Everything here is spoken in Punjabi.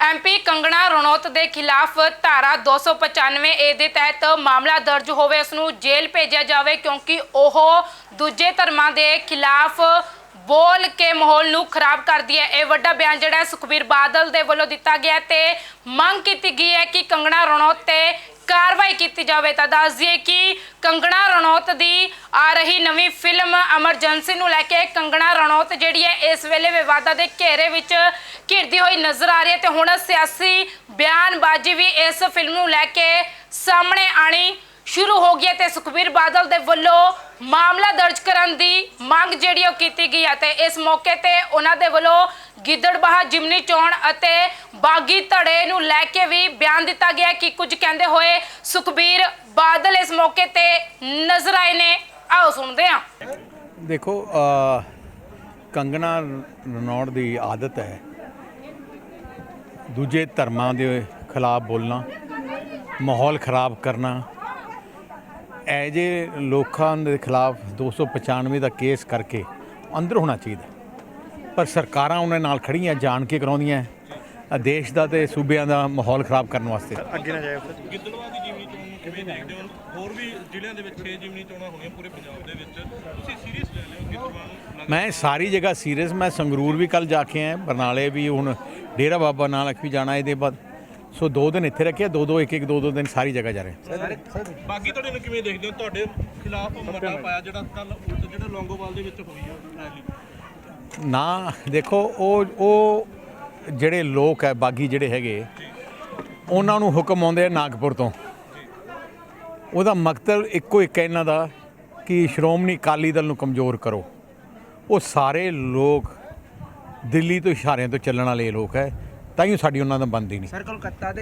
ਐਮਪੀ ਕੰਗਣਾ ਰਣੌਤ ਦੇ ਖਿਲਾਫ ਧਾਰਾ 295 ਏ ਦੇ ਤਹਿਤ ਮਾਮਲਾ ਦਰਜ ਹੋਵੇ ਉਸ ਨੂੰ ਜੇਲ੍ਹ ਭੇਜਿਆ ਜਾਵੇ ਕਿਉਂਕਿ ਉਹ ਦੂਜੇ ਧਰਮਾਂ ਦੇ ਖਿਲਾਫ ਬੋਲ ਕੇ ਮਾਹੌਲ ਨੂੰ ਖਰਾਬ ਕਰਦੀ ਹੈ। ਇਹ ਵੱਡਾ ਬਿਆਨ ਜਿਹੜਾ ਸੁਖਬੀਰ ਬਾਦਲ ਦੇ ਵੱਲੋਂ ਦਿੱਤਾ ਗਿਆ ਹੈ ਤੇ ਮੰਗ ਕੀਤੀ ਗਈ ਹੈ ਕਿ ਕੰਗਣਾ ਰਣੌਤ ਤੇ ਕਾਰਵਾਈ ਕੀਤੀ ਜਾਵੇ ਤਾਂ ਦੱਸ ਦਈਏ ਕਿ ਕੰਗਣਾ ਰਣੌਤ ਦੀ ਆ ਰਹੀ ਨਵੀਂ ਫਿਲਮ ਐਮਰਜੈਂਸੀ ਨੂੰ ਲੈ ਕੇ ਕੰਗਣਾ ਰਣੌਤ ਜਿਹੜੀ ਹੈ, ਇਸ ਵੇਲੇ ਵਿਵਾਦਾਂ ਦੇ ਘੇਰੇ ਵਿੱਚ ਘਿਰਦੀ ਹੋਈ ਨਜ਼ਰ ਆ ਰਹੀ ਹੈ ਤੇ ਹੁਣ ਸਿਆਸੀ ਬਿਆਨਬਾਜ਼ੀ ਵੀ ਇਸ ਫਿਲਮ ਨੂੰ ਲੈ ਕੇ ਸਾਹਮਣੇ ਆਣੀ ਸ਼ੁਰੂ ਹੋ ਗਈ ਹੈ ਤੇ ਸੁਖਬੀਰ ਬਾਦਲ ਦੇ ਵੱਲੋਂ ਮਾਮਲਾ ਦਰਜ ਕਰਨ ਦੀ ਮੰਗ ਜਿਹੜੀ ਉਹ ਕੀਤੀ ਗਈ ਹੈ ਤੇ ਇਸ ਮੌਕੇ ਤੇ ਉਹਨਾਂ ਦੇ ਵੱਲੋਂ ਗਿੱਦੜਬਾਹਾ ਜਿਮਨੀ ਚੋਣ ਅਤੇ ਬਾਗੀ ਧੜੇ ਨੂੰ ਲੈ ਕੇ ਵੀ ਬਿਆਨ ਦਿੱਤਾ ਗਿਆ ਕਿ ਕੁਝ ਕਹਿੰਦੇ ਹੋਏ ਸੁਖਬੀਰ ਬਾਦਲ ਇਸ ਮੌਕੇ ਤੇ ਨਜ਼ਰ ਆਏ ਨੇ। ਆਓ ਸੁਣਦੇ ਹਾਂ। ਦੇਖੋ ਕੰਗਣਾ ਕੰਗਨਾ ਰਣੌੜ ਦੀ ਆਦਤ ਹੈ ਦੂਜੇ ਧਰਮਾਂ ਦੇ ਖਿਲਾਫ ਬੋਲਣਾ, ਮਾਹੌਲ ਖਰਾਬ ਕਰਨਾ। ਇਹ ਜੇ ਲੋਕਾਂ ਦੇ ਖਿਲਾਫ 295 ਦਾ ਕੇਸ ਕਰਕੇ ਅੰਦਰ ਹੋਣਾ ਚਾਹੀਦਾ। ਪਰ ਸਰਕਾਰਾਂ ਉਹਨਾਂ ਨਾਲ ਖੜੀਆਂ ਜਾਣ ਕੇ ਕਰਾਉਂਦੀਆਂ। ਦੇਸ਼ ਦਾ ਤੇ ਸੂਬਿਆਂ ਦਾ ਮਾਹੌਲ ਖਰਾਬ ਕਰਨ ਵਾਸਤੇ। ਗਿੱਦੜਵਾ ਦੀ ਜਿਮਨੀ ਚੋਣ ਨੂੰ ਕਿਵੇਂ ਦੇਖਦੇ ਹੋ? ਹੋਰ ਵੀ ਜ਼ਿਲ੍ਹਿਆਂ ਦੇ ਵਿੱਚ 6 ਜਿਮਨੀ ਚੋਣਾਂ ਹੋਣੀਆਂ ਪੂਰੇ ਪੰਜਾਬ ਦੇ ਵਿੱਚ। ਤੁਸੀਂ ਸੀਰੀਅਸ ਲੈ ਲਿਓ ਗਿੱਦੜਵਾ ਨੂੰ ਮੈਂ ਸਾਰੀ ਜਗ੍ਹਾ ਸੀਰੀਅਸ ਮੈਂ ਸੰਗਰੂਰ ਵੀ ਕੱਲ ਜਾ ਕੇ ਆਇਆ ਬਰਨਾਲੇ ਵੀ ਹੁਣ ਡੇਰਾ ਬਾਬਾ ਨਾਨਕ ਵੀ ਜਾਣਾ ਇਹਦੇ ਬਾਅਦ। ਸੋ ਦੋ ਦਿਨ ਇੱਥੇ ਰੱਖਿਆ ਦੋ ਦੋ ਇੱਕ ਇੱਕ ਦੋ ਦੋ ਦਿਨ ਸਾਰੀ ਜਗ੍ਹਾ ਜਾ ਰਹੇ। ਬਾਕੀ ਤੁਹਾਡੇ ਨੂੰ ਕਿਵੇਂ ਦੇਖਦੇ ਹੋ? ਤੁਹਾਡੇ ਖਿਲਾਫ ਮਤਾ ਪਾਇਆ ਜਿਹੜਾ ਕੱਲ ਜਿਹੜਾ ਲੌਂਗੋਵਾਲ ਦੇ ਵਿੱਚ ਹੋਈ ਹੈ ਰੈਲੀ ਨਾ, ਦੇਖੋ, ਉਹ ਉਹ ਜਿਹੜੇ ਲੋਕ ਹੈ, ਬਾਗੀ ਜਿਹੜੇ ਹੈਗੇ, ਉਹਨਾਂ ਨੂੰ ਹੁਕਮ ਆਉਂਦੇ ਆ ਨਾਗਪੁਰ ਤੋਂ। ਉਹਦਾ ਮਕਸਦ ਇੱਕੋ ਇੱਕ ਹੈ ਇਹਨਾਂ ਦਾ ਕਿ ਸ਼੍ਰੋਮਣੀ ਅਕਾਲੀ ਦਲ ਨੂੰ ਕਮਜ਼ੋਰ ਕਰੋ। ਉਹ ਸਾਰੇ ਲੋਕ ਦਿੱਲੀ ਤੋਂ ਇਸ਼ਾਰਿਆਂ ਤੋਂ ਚੱਲਣ ਵਾਲੇ ਲੋਕ ਹੈ ਤਾਂ ਹੀ ਸਾਡੀ ਉਹਨਾਂ ਦਾ ਬਣਦੀ ਨਹੀਂ। ਸਰ, ਕੋਲਕਾਤਾ ਦੇ